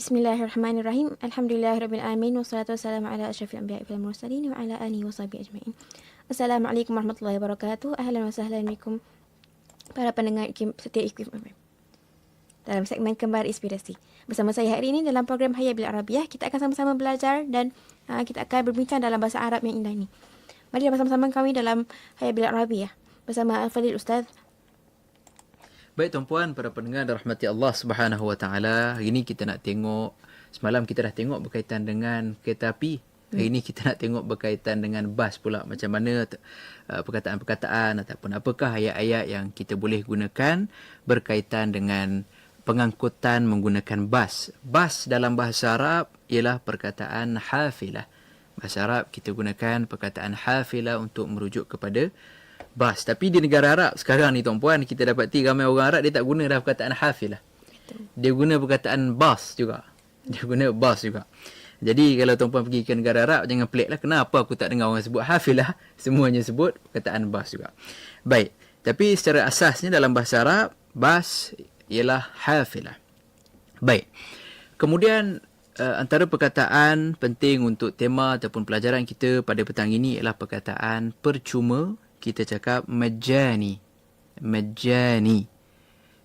Bismillahirrahmanirrahim. Alhamdulillahirabbil wassalatu wassalamu ala asyrafil anbiya'i wal mursalin wa ala alihi washabihi ajmain. Assalamualaikum warahmatullahi wabarakatuh. Ahlan wa sahlan bikum para pendengar setia IKIM dalam segmen Kembar Inspirasi. Bersama saya hari ini dalam program Hayat Bil Arabiah, kita akan sama-sama belajar dan uh, kita akan berbincang dalam bahasa Arab yang indah ini. Mari bersama-sama kami dalam Hayat Bil Arabiah bersama Al-Fadil Ustaz Baik tuan-puan para pendengar dan rahmati Allah Subhanahu Wa Taala. Hari ini kita nak tengok semalam kita dah tengok berkaitan dengan kereta api. Hari ini kita nak tengok berkaitan dengan bas pula macam mana uh, perkataan-perkataan ataupun apakah ayat-ayat yang kita boleh gunakan berkaitan dengan pengangkutan menggunakan bas. Bas dalam bahasa Arab ialah perkataan hafilah. Bahasa Arab kita gunakan perkataan hafilah untuk merujuk kepada bas. Tapi di negara Arab sekarang ni tuan-puan kita dapati ramai orang Arab dia tak guna dah perkataan hafilah. Dia guna perkataan bas juga. Dia guna bas juga. Jadi kalau tuan-puan pergi ke negara Arab jangan pelik lah kenapa aku tak dengar orang sebut hafilah. Semuanya sebut perkataan bas juga. Baik. Tapi secara asasnya dalam bahasa Arab bas ialah hafilah. Baik. Kemudian uh, antara perkataan penting untuk tema ataupun pelajaran kita pada petang ini ialah perkataan percuma kita cakap majani. Majani.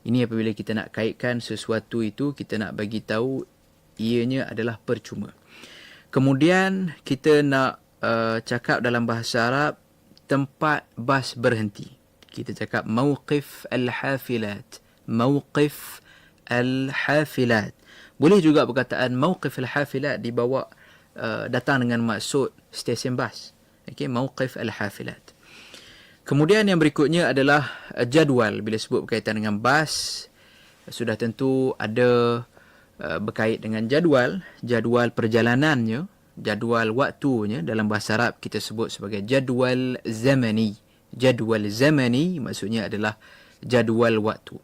Ini apabila kita nak kaitkan sesuatu itu, kita nak bagi tahu ianya adalah percuma. Kemudian kita nak uh, cakap dalam bahasa Arab tempat bas berhenti. Kita cakap mauqif al-hafilat. Mauqif al-hafilat. Boleh juga perkataan mauqif al-hafilat dibawa uh, datang dengan maksud stesen bas. Okey, mauqif al-hafilat. Kemudian yang berikutnya adalah uh, jadual bila sebut berkaitan dengan bas sudah tentu ada uh, berkait dengan jadual, jadual perjalanannya, jadual waktunya dalam bahasa Arab kita sebut sebagai jadual zamani. Jadual zamani maksudnya adalah jadual waktu.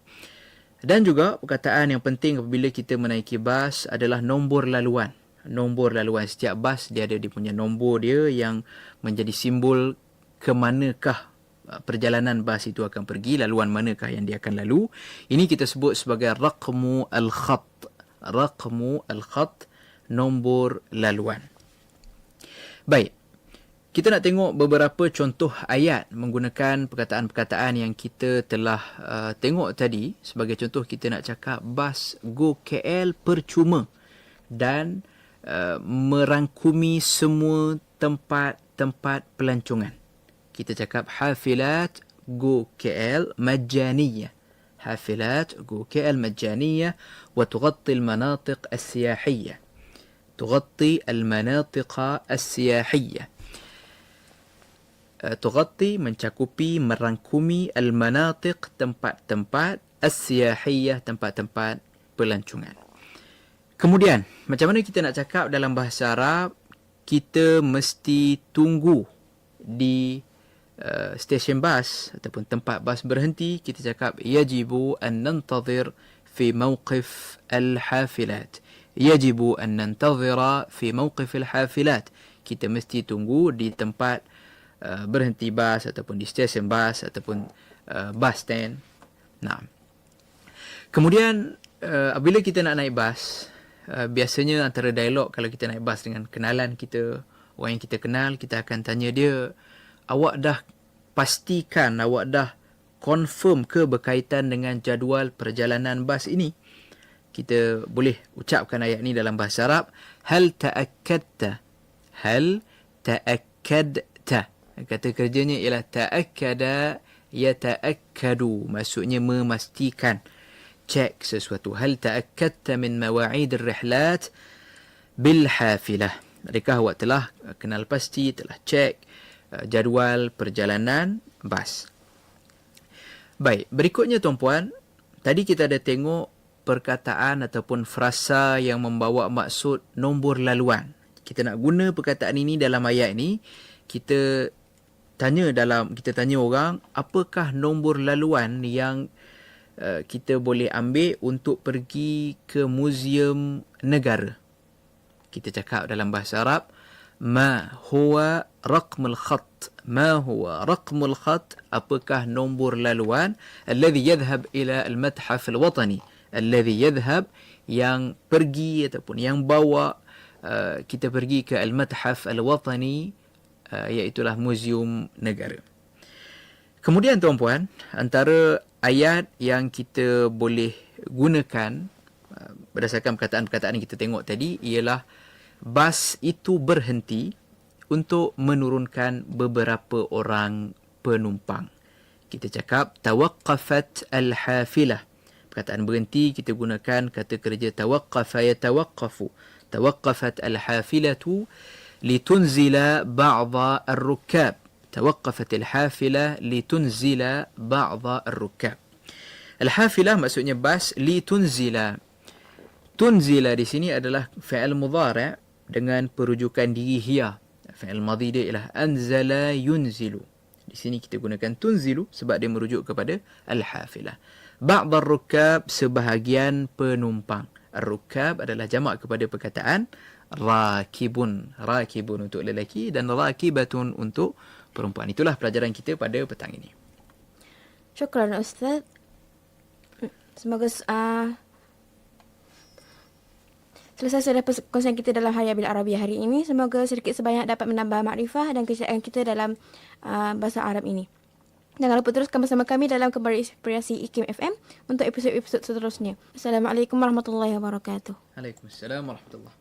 Dan juga perkataan yang penting apabila kita menaiki bas adalah nombor laluan. Nombor laluan setiap bas dia ada dia punya nombor dia yang menjadi simbol ke manakah perjalanan bas itu akan pergi, laluan manakah yang dia akan lalu. Ini kita sebut sebagai raqmu al-khat. Raqmu al-khat, nombor laluan. Baik. Kita nak tengok beberapa contoh ayat menggunakan perkataan-perkataan yang kita telah uh, tengok tadi. Sebagai contoh kita nak cakap bas go KL percuma dan uh, merangkumi semua tempat-tempat pelancongan kita cakap hafilat go KL majaniyah حافلات جو كي المجانية وتغطي المناطق السياحية تغطي المناطق السياحية تغطي mencakupi merangkumi المناطق tempat-tempat السياحية tempat-tempat pelancongan kemudian macam mana kita nak cakap dalam bahasa Arab kita mesti tunggu di Uh, stesen bas ataupun tempat bas berhenti kita cakap yajibu an nantazir fi mawqif al-hafilat. Yajibu an nantazira fi mawqif al-hafilat. Kita mesti tunggu di tempat uh, berhenti bas ataupun di stesen bas ataupun uh, bus stand. Nah kemudian uh, apabila kita nak naik bas uh, biasanya antara dialog kalau kita naik bas dengan kenalan kita orang yang kita kenal kita akan tanya dia awak dah pastikan awak dah confirm ke berkaitan dengan jadual perjalanan bas ini? Kita boleh ucapkan ayat ni dalam bahasa Arab. Hal ta'akkadta. Hal ta'akkadta. Kata kerjanya ialah ta'akkada yata'akkadu. Maksudnya memastikan. Cek sesuatu. Hal ta'akkadta min mawa'id ar-rihlat bil hafilah adakah awak telah kenal pasti telah cek? Uh, jadual perjalanan bas. Baik, berikutnya tuan-puan, tadi kita ada tengok perkataan ataupun frasa yang membawa maksud nombor laluan. Kita nak guna perkataan ini dalam ayat ini, kita tanya dalam kita tanya orang apakah nombor laluan yang uh, kita boleh ambil untuk pergi ke muzium negara. Kita cakap dalam bahasa Arab, ma huwa raqmul khat. Ma huwa raqmul khat apakah nombor laluan? Alladhi yadhhab ila al mathaf al watani alladhi yadhhab yang pergi ataupun yang bawa uh, kita pergi ke al mathaf al watani uh, iaitu muzium negara. Kemudian tuan-puan antara ayat yang kita boleh gunakan uh, berdasarkan perkataan-perkataan yang kita tengok tadi ialah bas itu berhenti untuk menurunkan beberapa orang penumpang. Kita cakap tawaqqafat al-hafilah. Perkataan berhenti kita gunakan kata kerja tawaqqafa yatawaqqafu. Tawaqqafat al-hafilatu litunzila ba'dha ar-rukkab. Tawaqqafat al-hafilah litunzila ba'dha ar-rukkab. Al-hafilah maksudnya bas litunzila. Tunzila di sini adalah fi'il mudhari' dengan perujukan diri hiya. Fi'il madhi dia ialah anzala yunzilu. Di sini kita gunakan tunzilu sebab dia merujuk kepada al-hafilah. Ba'd ar-rukab sebahagian penumpang. Ar-rukab adalah jamak kepada perkataan rakibun. Rakibun untuk lelaki dan rakibatun untuk perempuan. Itulah pelajaran kita pada petang ini. Syukran Ustaz. Semoga uh, Selesai sudah perkongsian kita dalam Hari Bil Arabiah hari ini. Semoga sedikit sebanyak dapat menambah makrifah dan kejayaan kita dalam uh, bahasa Arab ini. Jangan lupa teruskan bersama kami dalam kembali inspirasi IKIM FM untuk episod-episod seterusnya. Assalamualaikum warahmatullahi wabarakatuh. Waalaikumsalam warahmatullahi